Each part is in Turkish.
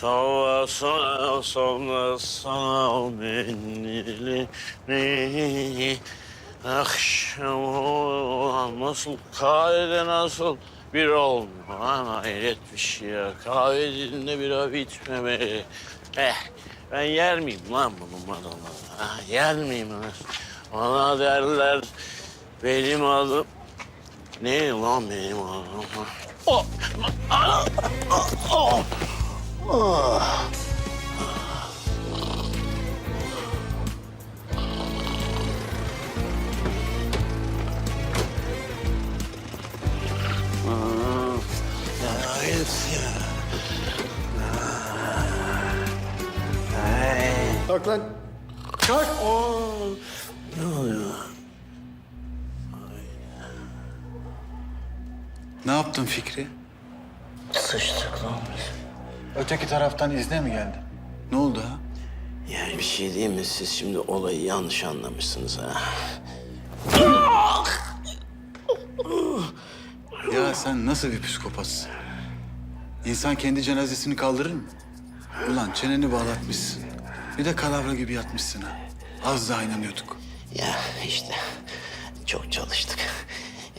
Sava sana sana sana beni Akşam olan nasıl kahvede nasıl bir olma hayret bir şey ya. Kahve dilinde bira bitmemeli. Eh ben yer miyim lan bunun adamı? Ha, yer miyim lan? Bana derler benim adım ne lan benim adım? Oh! Ah! Oh! Oh! Kalk lan. Kalk. oo. Ne oluyor? Ne yaptın Fikri? Sıçtık lan biz. Öteki taraftan izne mi geldi? Ne oldu ha? Yani bir şey değil mi? Siz şimdi olayı yanlış anlamışsınız ha. Ya sen nasıl bir psikopatsın? İnsan kendi cenazesini kaldırır mı? Ulan çeneni bağlatmışsın. Bir de kalavra gibi yatmışsın ha. Az daha inanıyorduk. Ya işte çok çalıştık.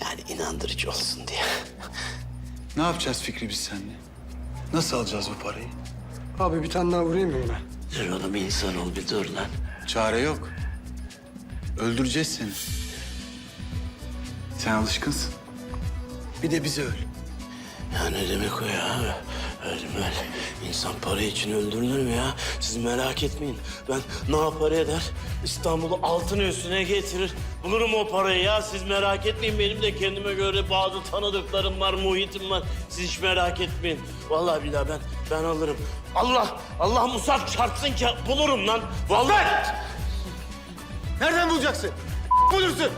Yani inandırıcı olsun diye. Ne yapacağız Fikri biz seninle? Nasıl alacağız bu parayı? Abi bir tane daha vurayım mı buna? Dur oğlum insan ol bir dur lan. Çare yok. Öldüreceğiz seni. Sen alışkınsın. Bir de bizi öl. Ya ne demek o ya? Ölmez. İnsan para için öldürülür mü ya? Siz merak etmeyin. Ben ne yapar eder? İstanbul'u altın üstüne getirir. Bulurum o parayı ya. Siz merak etmeyin. Benim de kendime göre bazı tanıdıklarım var, muhitim var. Siz hiç merak etmeyin. Vallahi billahi ben ben alırım. Allah, Allah musaf çarpsın ki bulurum lan. Vallahi. Nereden bulacaksın? Bulursun.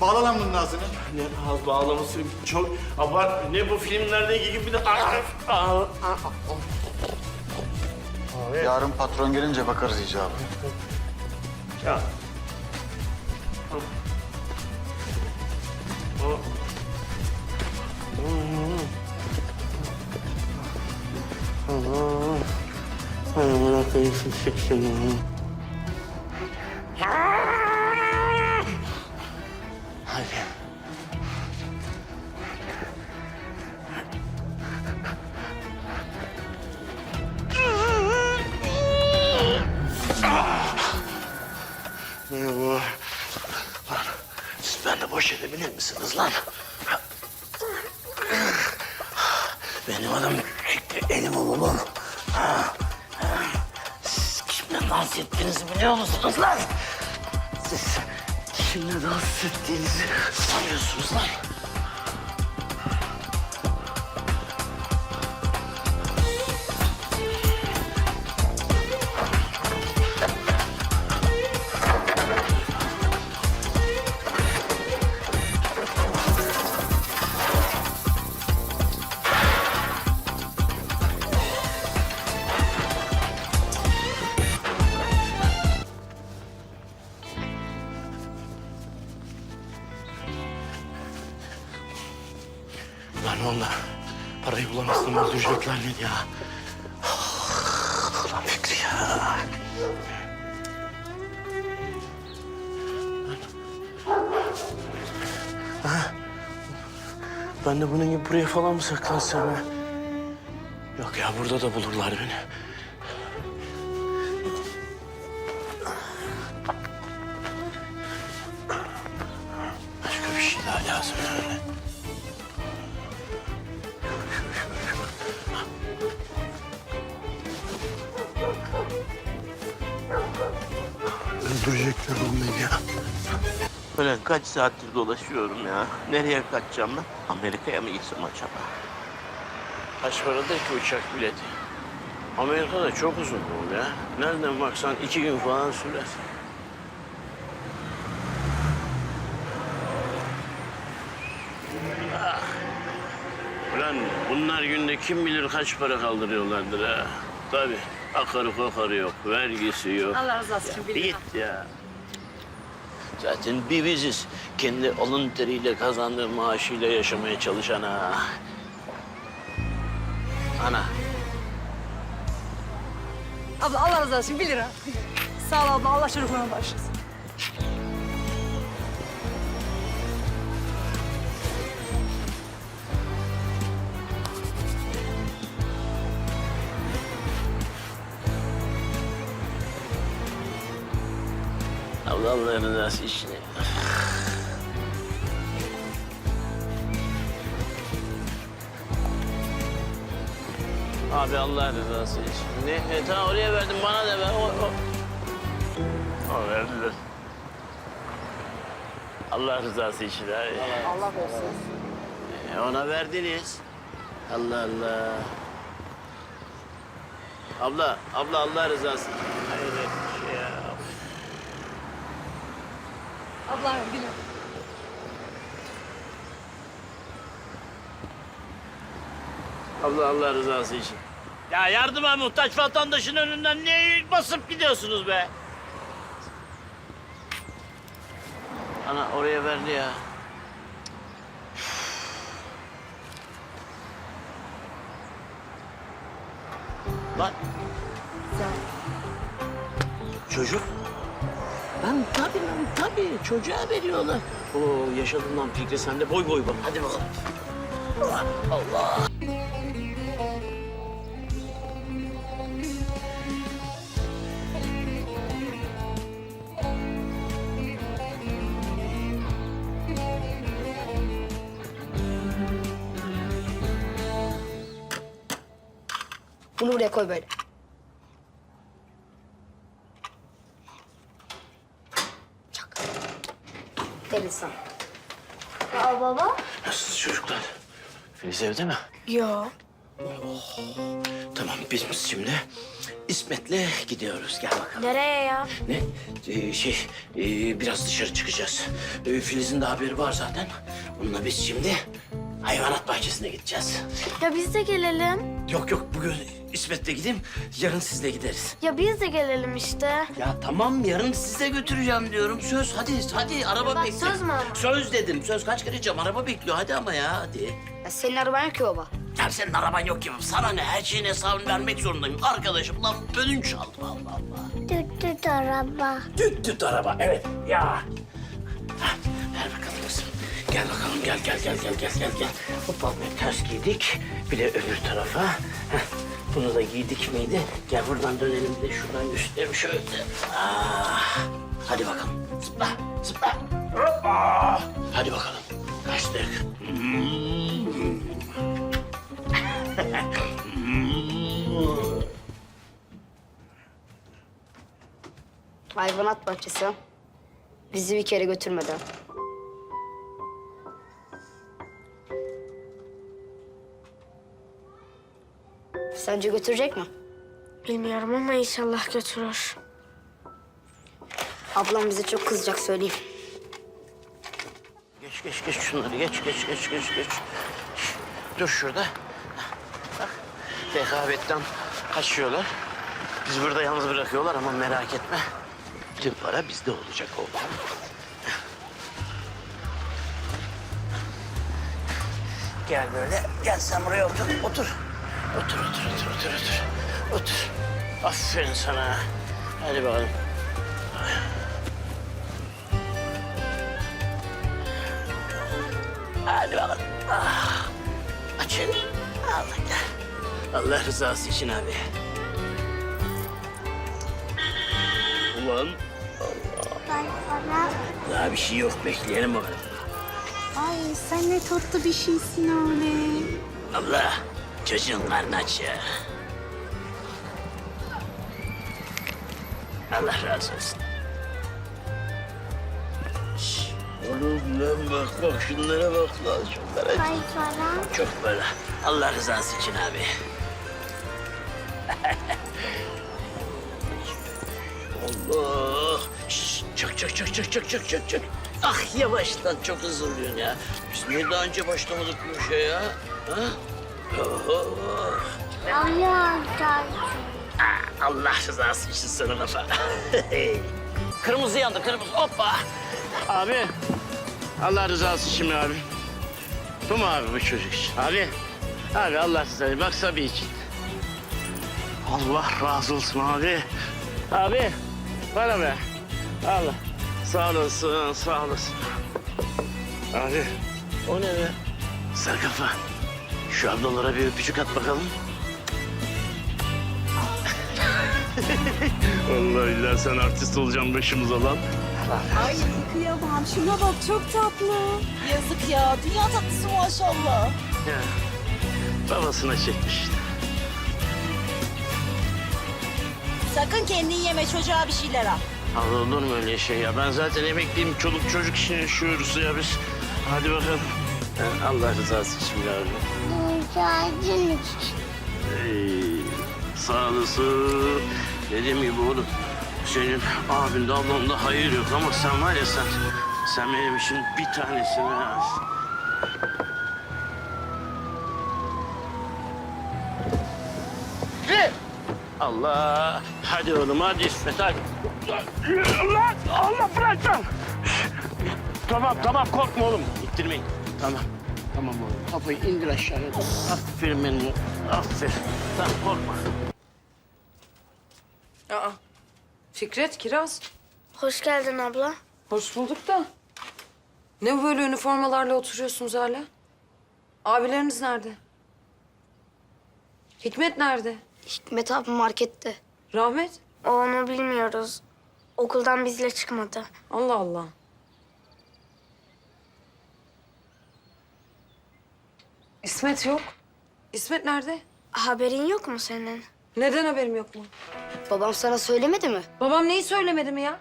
Bağla lan bunun ağzını. Ne az bağlaması çok abart. Ne bu filmlerdeki gibi bir de... Yarın patron gelince bakarız icabı. Ya. Amına koyayım seni. Hadi. Beni ya. Lan Fikri ya. Ha? Ben de bunun gibi buraya falan mı saklansam ha? Yok ya burada da bulurlar beni. Öldürecekler oğlum beni ya. Böyle kaç saattir dolaşıyorum ya. Nereye kaçacağım ben? Amerika'ya mı gitsem acaba? Kaç paradır ki uçak bileti? Amerika'da çok uzun yol ya. Nereden baksan iki gün falan sürer. Ah. Ulan bunlar günde kim bilir kaç para kaldırıyorlardır ha. Tabii akarı kokarı yok, vergisi yok. Allah razı olsun. Bir Git ya. Zaten bir biziz. Kendi alın teriyle kazandığı maaşıyla yaşamaya çalışan ha. Ana. Abla Allah razı olsun. Bir lira. Sağ ol abla. Allah çocuklarına başlasın. Allah rızası için. Abi Allah rızası için. Ne? E, tamam oraya verdim bana da ver. O, o. o verdiler. Allah rızası için abi. Allah olsun. E, ona verdiniz. Allah Allah. Abla, abla Allah rızası için. Hayret bir şey ya. Abla lira. Allah Allah rızası için. Ya yardıma muhtaç vatandaşın önünden niye basıp gidiyorsunuz be? Ana oraya verdi ya. Lan. Çocuk. Lan tabii lan tabii çocuğa veriyorlar. Oo yaşadın lan Fikri sen de boy boy bak. Hadi bakalım. Allah Allah. Bunu buraya koy böyle. Sana. Aa baba? Nasılsınız çocuklar? Filiz evde mi? Yo. Tamam biz şimdi İsmet'le gidiyoruz. Gel bakalım. Nereye ya? Ne? Ee, şey ee, biraz dışarı çıkacağız. Ee, Filiz'in de haberi var zaten. Onunla biz şimdi hayvanat bahçesine gideceğiz. Ya biz de gelelim. Yok yok bugün İsmet'le gideyim. Yarın sizle gideriz. Ya biz de gelelim işte. Ya tamam yarın size götüreceğim diyorum. Söz hadi hadi araba Bak, bekliyor. söz mü ama? Söz dedim. Söz kaç kere diyeceğim. Araba bekliyor. Hadi ama ya hadi. Ya senin araban yok ki baba. Ya senin araban yok gibi. Sana ne? Her şeyin hesabını vermek zorundayım. Arkadaşım lan ödünç aldım Allah Allah. Düt düt araba. Düt düt araba evet ya. Hah, ver bakalım kızım. Gel bakalım gel gel gel gel gel gel gel. Hoppa ters giydik. Bir de öbür tarafa. Heh, bunu da giydik miydi? Gel buradan dönelim de şuradan gösterelim şöyle. Ah, hadi bakalım. Zıpla zıpla. Hoppa. Hadi bakalım. Kaçtık. Hayvanat bahçesi. Bizi bir kere götürmedi. Sence götürecek mi? Bilmiyorum ama inşallah götürür. Ablam bize çok kızacak söyleyeyim. Geç geç geç şunları geç geç geç geç geç. Dur şurada. Bak rekabetten kaçıyorlar. Bizi burada yalnız bırakıyorlar ama merak etme. Bütün para bizde olacak oğlum. Gel böyle. Gel sen buraya otur. Otur. Otur otur otur otur otur. Otur. Aferin sana. Hadi bakalım. Hadi bakalım. Ah. Açın. Allah gel. Allah rızası için abi. Ulan Ben sana... daha bir şey yok. Bekleyelim bakalım. Ay sen ne tatlı bir şeysin öyle. Allah çocuğun karnı aç ya. Allah razı olsun. Şş, Oğlum lan bak bak şunlara bak lan şunlara. Ay sana... Çok böyle. Allah rızası için abi. Allah. Şş, Çık çık çık çık çık çık çık çık. Ah yavaş lan çok hızlıyın ya. Biz niye daha önce başlamadık bu işe ya? Ha? Allah Ah, Allah rızası için sana lafa. kırmızı yandı kırmızı hoppa. Abi Allah rızası için mi abi? Bu mu abi bu çocuk için? Abi, abi Allah rızası bak Sabi için. Allah razı olsun abi. Abi bana be. Allah. Sağ olasın, sağ olasın. Abi o ne be? Sarı kafa. Şu ablalara bir öpücük at bakalım. Vallahi billahi sen artist olacaksın başımıza lan. Ay kıyamam. Şuna bak çok tatlı. Yazık ya. Dünya tatlısı maşallah. Ya, babasına çekmiş işte. Sakın kendin yeme çocuğa bir şeyler al. Allah olur mu öyle şey ya? Ben zaten emekliyim. Çoluk çocuk işini yaşıyoruz ya biz. Hadi bakalım. Ha, Allah rızası için yavrum. Müsaadın için. Ey, sağ olasın. Dediğim gibi oğlum. Senin abin de ablan da hayır yok ama sen var ya sen... Sen benim için bir tanesin ha. Allah. Hadi oğlum hadi İsmet hadi. Allah Allah bırak lan. Tamam tamam korkma oğlum. İttirmeyin. Tamam. Tamam oğlum. Kafayı indir aşağıya. Aferin benim. Aferin. Tamam korkma. Aa, Fikret, Kiraz. Hoş geldin abla. Hoş bulduk da. Ne böyle üniformalarla oturuyorsunuz hala? Abileriniz nerede? Hikmet nerede? Hikmet abi markette. Rahmet? O onu bilmiyoruz. Okuldan bizle çıkmadı. Allah Allah. İsmet yok. İsmet nerede? Haberin yok mu senin? Neden haberim yok mu? Babam sana söylemedi mi? Babam neyi söylemedi mi ya?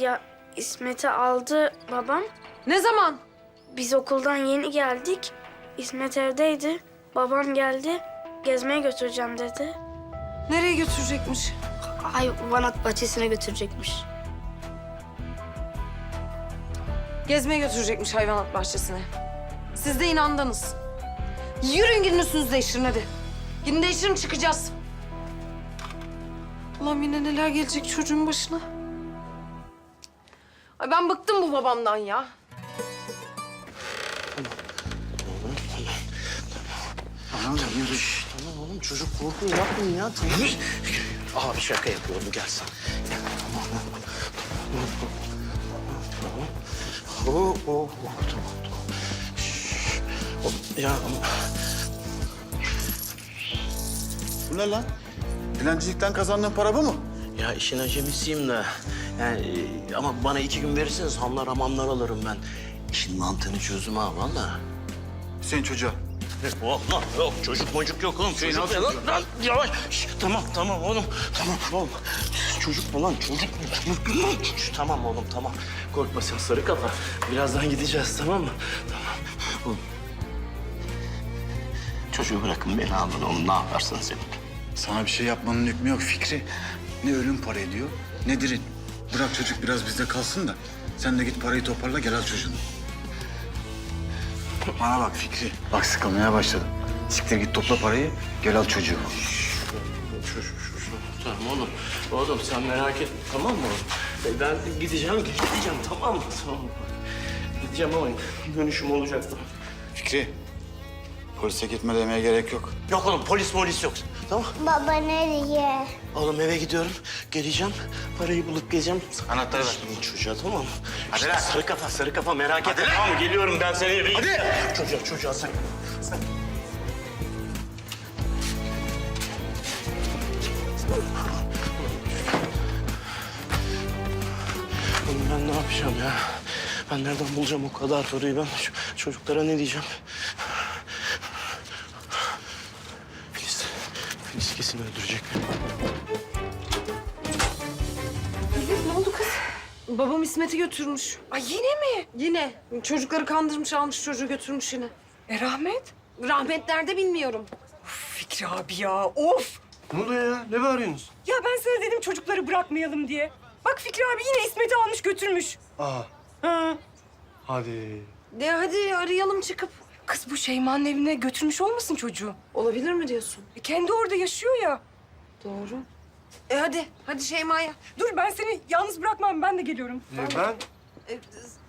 Ya İsmet'i aldı babam. Ne zaman? Biz okuldan yeni geldik. İsmet evdeydi. Babam geldi. Gezmeye götüreceğim dedi. Nereye götürecekmiş? Hayvanat bahçesine götürecekmiş. Gezmeye götürecekmiş hayvanat bahçesine. Siz de inandınız. Yürüyün gidin üstünüzü değiştirin hadi. Gidin değiştirin çıkacağız. Ulan yine neler gelecek çocuğun başına. Ay ben bıktım bu babamdan ya. Tamam yürü. Tamam oğlum çocuk korkuyor yapmayın ya tamam. Abi şaka yapıyorum gel sen. Gel, tamam tamam. Tamam. Oh, oh, oh, tamam tamam. Ya ama Bu ne lan? Dilencilikten kazandığın para bu mu? ya işin acemisiyim de. Yani e, ama bana iki gün verirseniz hamlar hamamlar alırım ben. İşin mantığını çözdüm ha valla. Hüseyin çocuğa. Yok lan yok çocuk mocuk yok oğlum. Hüseyin, çocuk ne lan? Lan yavaş. Şş, tamam tamam oğlum. Tamam oğlum. Çocuk mu lan çocuk mu? Çocuk mu lan? Şş, Tamam oğlum tamam. Korkma sen sarı kafa. Birazdan gideceğiz tamam mı? Tamam. Oğlum. Çocuğu bırakın beni alın oğlum ne yaparsan sen. Sana bir şey yapmanın hükmü yok Fikri. Ne ölüm para ediyor ne dirin. Bırak çocuk biraz bizde kalsın da. Sen de git parayı toparla gel al çocuğunu. Bana bak Fikri. Bak sıkılmaya başladım. Siktir git topla parayı gel al çocuğu. Şu, şu, şu, şu. Tamam oğlum. Oğlum sen merak etme tamam mı oğlum? E, Ben gideceğim gideceğim tamam mı? Tamam. Gideceğim ama dönüşüm olacak. Fikri. Polise gitme demeye gerek yok. Yok oğlum polis polis yok. Tamam. Baba nereye? Oğlum eve gidiyorum. Geleceğim. Parayı bulup geleceğim. Anahtarı ver. Şimdi çocuğa tamam mı? Hadi lan. sarı kafa sarı kafa merak etme. Tamam mı? Geliyorum ben seni eve Hadi. Çocuğa çocuğa sen. sen. Oğlum ben ne yapacağım ya? Ben nereden bulacağım o kadar parayı ben? Şu çocuklara ne diyeceğim? Filiz kesin öldürecek beni. Ne oldu kız? Babam İsmet'i götürmüş. Ay yine mi? Yine. Çocukları kandırmış almış çocuğu götürmüş yine. E rahmet? Rahmet nerede bilmiyorum. Fikri abi ya of. Ne oluyor ya? Ne bağırıyorsunuz? Ya ben sana dedim çocukları bırakmayalım diye. Bak Fikri abi yine İsmet'i almış götürmüş. Aa. Ha. Hadi. De hadi arayalım çıkıp. Kız bu Şeyma'nın evine götürmüş olmasın çocuğu? Olabilir mi diyorsun? E, kendi orada yaşıyor ya. Doğru. E hadi, hadi Şeyma'ya. Dur ben seni yalnız bırakmam ben de geliyorum. Ben? E,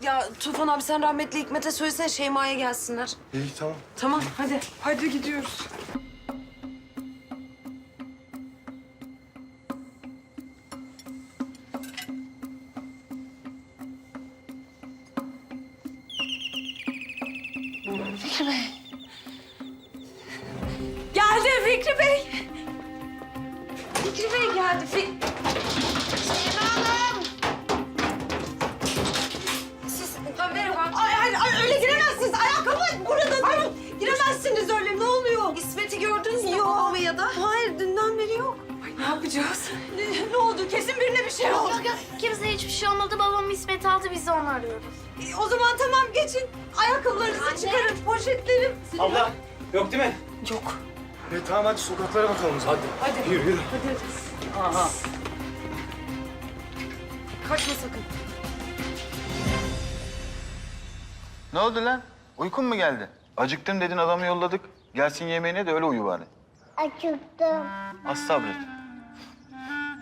ya Tufan abi sen rahmetli Hikmet'e söylesene Şeyma'ya gelsinler. İyi tamam. Tamam hadi. Hadi gidiyoruz. Fikri Bey. Geldi Fikri Bey. Fikri Bey geldi. Fik Siz, ha, merhaba. Ay, ay, ay, öyle giremezsiniz. Ayakkabı burada durun. Giremezsiniz öyle. Ne oluyor? İsmet'i gördünüz mü? Yok. Ya da? Hayır dünden beri yok. Ne yapacağız? Ne, ne oldu? Kesin birine bir şey oldu. Yok yok kimseye hiçbir şey olmadı. Babam İsmet aldı biz de onu arıyoruz. E, O zaman tamam geçin. Ayakkabılarınızı çıkarın. Poşetlerim. Abla yok değil mi? Yok. E, tamam hadi sokaklara bakalım hadi. Hadi. Yürü yürü. Kaçma sakın. Ne oldu lan? Uykun mu geldi? Acıktım dedin adamı yolladık. Gelsin yemeğine de öyle uyu bari. Acıktım. Az sabret.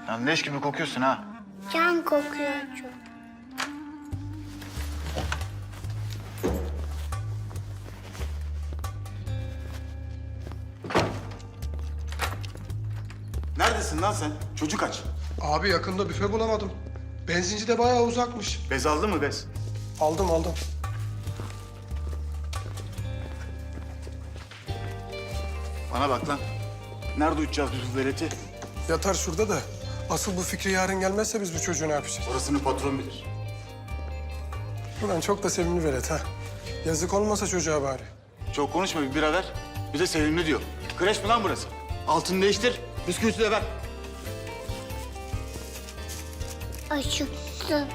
Lan leş gibi kokuyorsun ha. Can kokuyor çok. Lan sen? Çocuk aç. Abi yakında büfe bulamadım. Benzinci de bayağı uzakmış. Bez aldın mı bez? Aldım aldım. Bana bak lan. Nerede uçacağız biz bu veleti? Yatar şurada da. Asıl bu fikri yarın gelmezse biz bu çocuğu ne yapacağız? Orasını patron bilir. Ulan çok da sevimli velet ha. Yazık olmasa çocuğa bari. Çok konuşma bir bira ver. Bize sevimli diyor. Kreş mi lan burası? Altını değiştir. Bisküvisi de ver. Acıktım.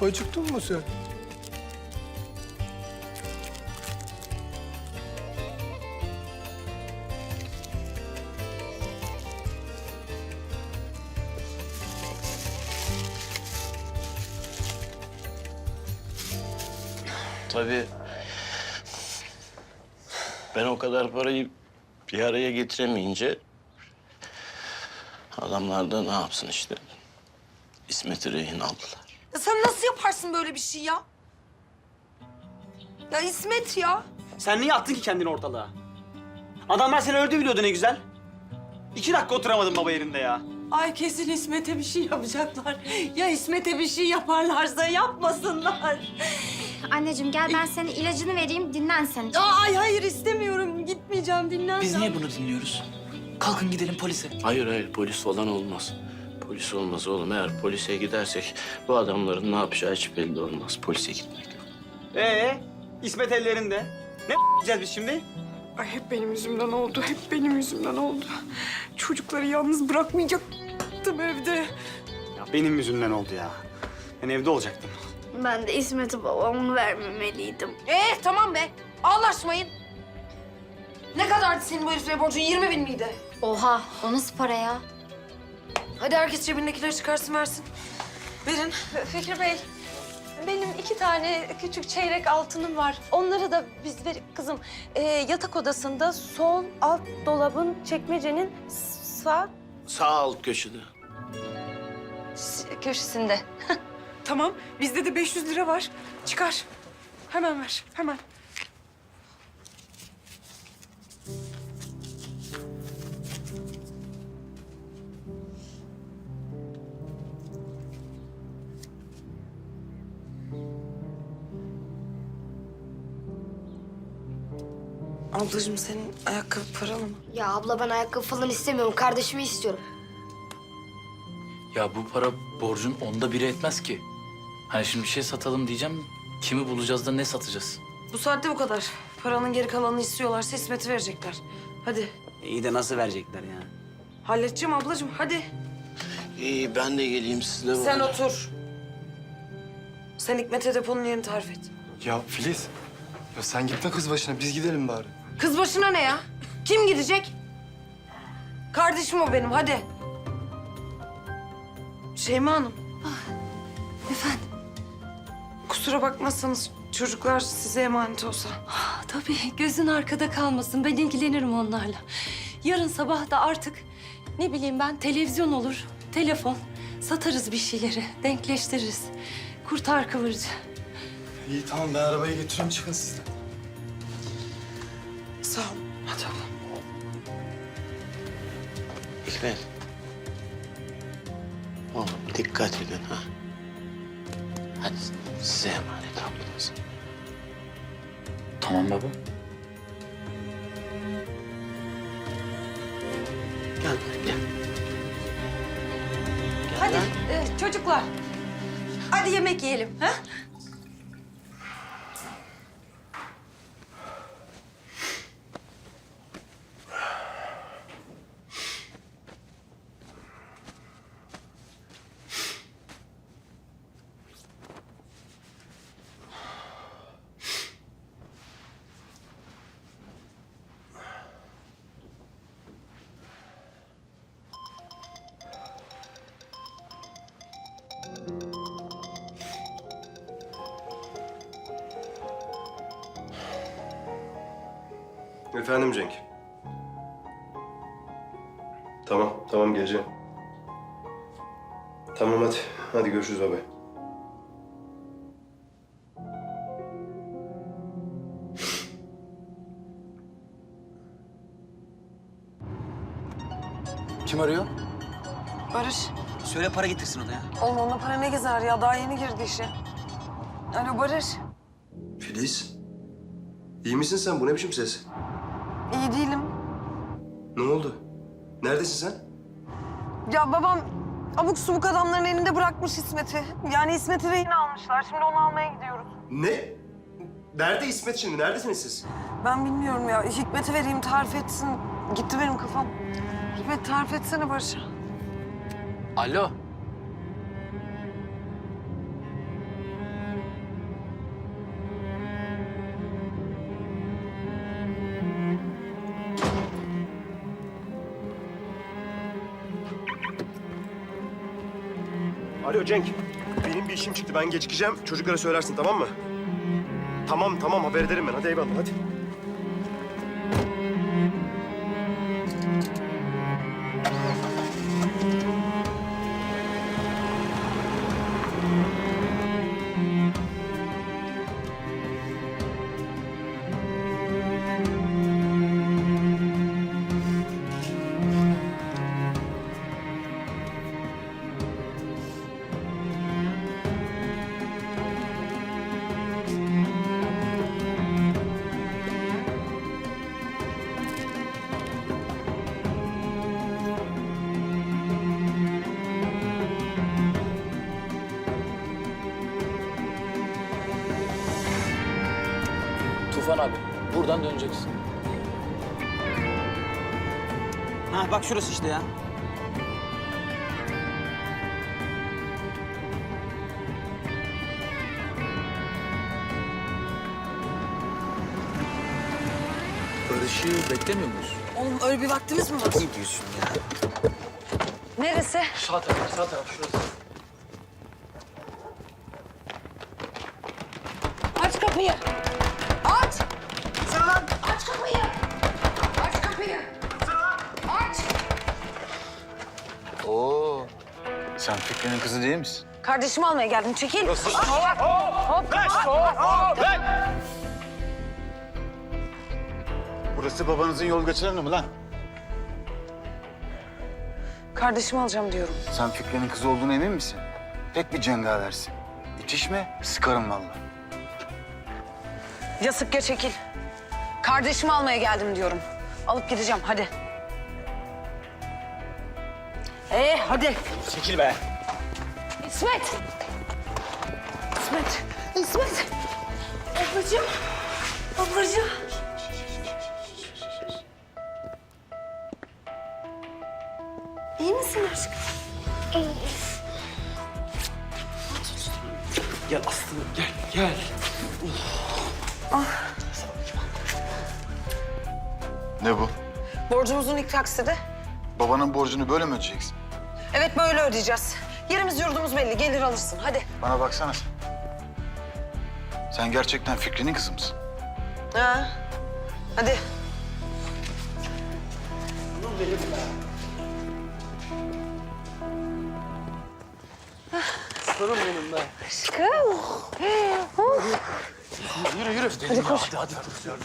Acıktın mı sen? Tabii ben o kadar parayı bir araya getiremeyince adamlar da ne yapsın işte İsmet'i rehin aldılar. Ya sen nasıl yaparsın böyle bir şey ya? Ya İsmet ya. Sen niye attın ki kendini ortalığa? Adamlar seni öldü biliyordu ne güzel. İki dakika oturamadın baba yerinde ya. Ay kesin İsmet'e bir şey yapacaklar. Ya İsmet'e bir şey yaparlarsa yapmasınlar. Anneciğim gel ben senin ilacını vereyim dinlen sen. Ay hayır istemiyorum. Gitmeyeceğim dinleneceğim. Biz niye bunu dinliyoruz? Kalkın gidelim polise. Hayır hayır polis falan olmaz. Polis olmaz oğlum. Eğer polise gidersek bu adamların ne yapacağı hiç belli olmaz. Polise gitmek yok. Ee, İsmet ellerinde. Ne diyeceğiz biz şimdi? Ay hep benim yüzümden oldu. Hep benim yüzümden oldu. Çocukları yalnız bırakmayacaktım evde. Ya benim yüzümden oldu ya. Ben evde olacaktım. Ben de İsmet'i babama vermemeliydim. Ee tamam be. Ağlaşmayın. Ne kadardı senin bu herifle borcun? 20 bin miydi? Oha o nasıl para ya? Hadi herkes cebindekileri çıkarsın versin. Verin. Fikri Bey, benim iki tane küçük çeyrek altınım var. Onları da biz ver kızım. e, yatak odasında sol alt dolabın çekmecenin sağ Sağ alt köşede. s- köşesinde. Tamam. Bizde de 500 lira var. Çıkar. Hemen ver. Hemen. Ablacığım senin ayakkabı paralı mı? Ya abla ben ayakkabı falan istemiyorum. Kardeşimi istiyorum. Ya bu para borcun onda biri etmez ki. Hani şimdi bir şey satalım diyeceğim. Kimi bulacağız da ne satacağız? Bu saatte bu kadar. Paranın geri kalanını istiyorlarsa İsmet'i verecekler. Hadi. İyi de nasıl verecekler ya? Halledeceğim ablacığım hadi. İyi ben de geleyim sizle. Sen otur. Sen Hikmet'e deponun yerini tarif et. Ya Filiz. Ya sen gitme kız başına biz gidelim bari. Kız başına ne ya? Kim gidecek? Kardeşim o benim hadi. Şeyma Hanım. Efendim? Kusura bakmazsanız çocuklar size emanet olsa. Tabii gözün arkada kalmasın. Ben ilgilenirim onlarla. Yarın sabah da artık ne bileyim ben televizyon olur, telefon. Satarız bir şeyleri, denkleştiririz. Kurtar kıvırcı. İyi tamam ben arabayı götüreyim çıkın siz de. Sağ ol. Hadi abla. Hikmet. Oğlum dikkat edin ha. Hadi size emanet ablanız. Tamam baba. Gel gel. Hadi e, çocuklar. Hadi yemek yiyelim. Ha? Efendim Cenk. Tamam, tamam geleceğim. Tamam hadi. Hadi görüşürüz baba. Kim arıyor? Barış. Söyle para getirsin ona ya. Oğlum onunla para ne gezer ya? Daha yeni girdi işe. Alo Barış. Filiz. İyi misin sen? Bu ne biçim ses? İyi değilim. Ne oldu? Neredesin sen? Ya babam abuk subuk adamların elinde bırakmış İsmet'i. Yani İsmet'i rehin almışlar. Şimdi onu almaya gidiyoruz. Ne? Nerede İsmet şimdi? Neredesiniz siz? Ben bilmiyorum ya. Hikmet'e vereyim tarif etsin. Gitti benim kafam. Hikmet tarif etsene Barış'a. Alo. Alo Cenk. Benim bir işim çıktı. Ben gecikeceğim. Çocuklara söylersin tamam mı? Tamam tamam haber ederim ben. Hadi eyvallah hadi. Buradan döneceksin. Ha bak şurası işte ya. Barış'ı beklemiyor muyuz? Oğlum öyle bir vaktimiz mi var? Ne diyorsun ya? Neresi? Sağ taraf, sağ taraf şurası. Aç kapıyı. Aç. Aç kapıyı. Aç kapıyı. Aç. Oo. Sen Fikri'nin kızı değil misin? Kardeşimi almaya geldim. Çekil. Burası babanızın yol geçireni mi lan? Kardeşimi alacağım diyorum. Sen Fikri'nin kızı olduğuna emin misin? Pek bir cengaversin. İtişme, sıkarım vallahi. Ya sık ya çekil. Kardeşimi almaya geldim diyorum. Alıp gideceğim hadi. Ee hadi. Çekil be. İsmet. İsmet. İsmet. Ablacığım. İlk taksidi. Babanın borcunu böyle mi ödeyeceksin? Evet böyle ödeyeceğiz. Yerimiz yurdumuz belli. Gelir alırsın hadi. Bana baksana sen. Sen gerçekten Fikri'nin kızı mısın? Ha. Hadi. Sorun benim be. Aşkım. Yürü yürü. Hadi koş. Hadi hadi. hadi.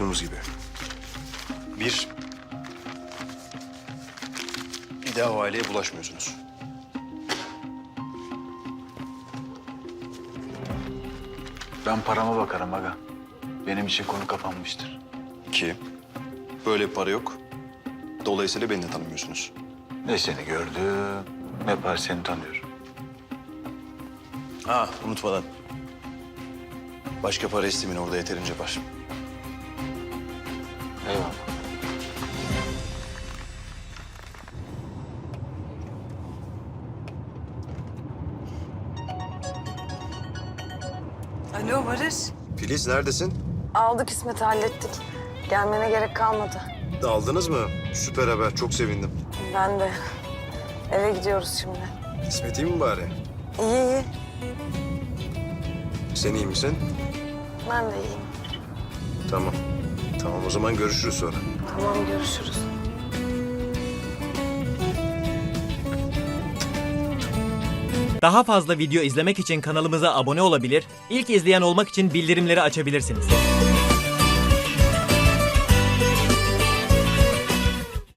Konuştuğumuz gibi. Bir, bir daha o aileye bulaşmıyorsunuz. Ben parama bakarım aga. Benim için konu kapanmıştır. İki, böyle bir para yok. Dolayısıyla beni de tanımıyorsunuz. Ne seni gördüm, ne par seni tanıyorum. Ha, unutmadan. Başka para istemin orada yeterince var. Eyvallah. Alo Barış. Filiz neredesin? Aldık İsmet'i hallettik. Gelmene gerek kalmadı. Aldınız mı? Süper haber, çok sevindim. Ben de. Eve gidiyoruz şimdi. İsmet iyi mi bari? İyi iyi. Sen iyi misin? Ben de iyiyim. Tamam. Tamam o zaman görüşürüz sonra. Tamam görüşürüz. Daha fazla video izlemek için kanalımıza abone olabilir, ilk izleyen olmak için bildirimleri açabilirsiniz.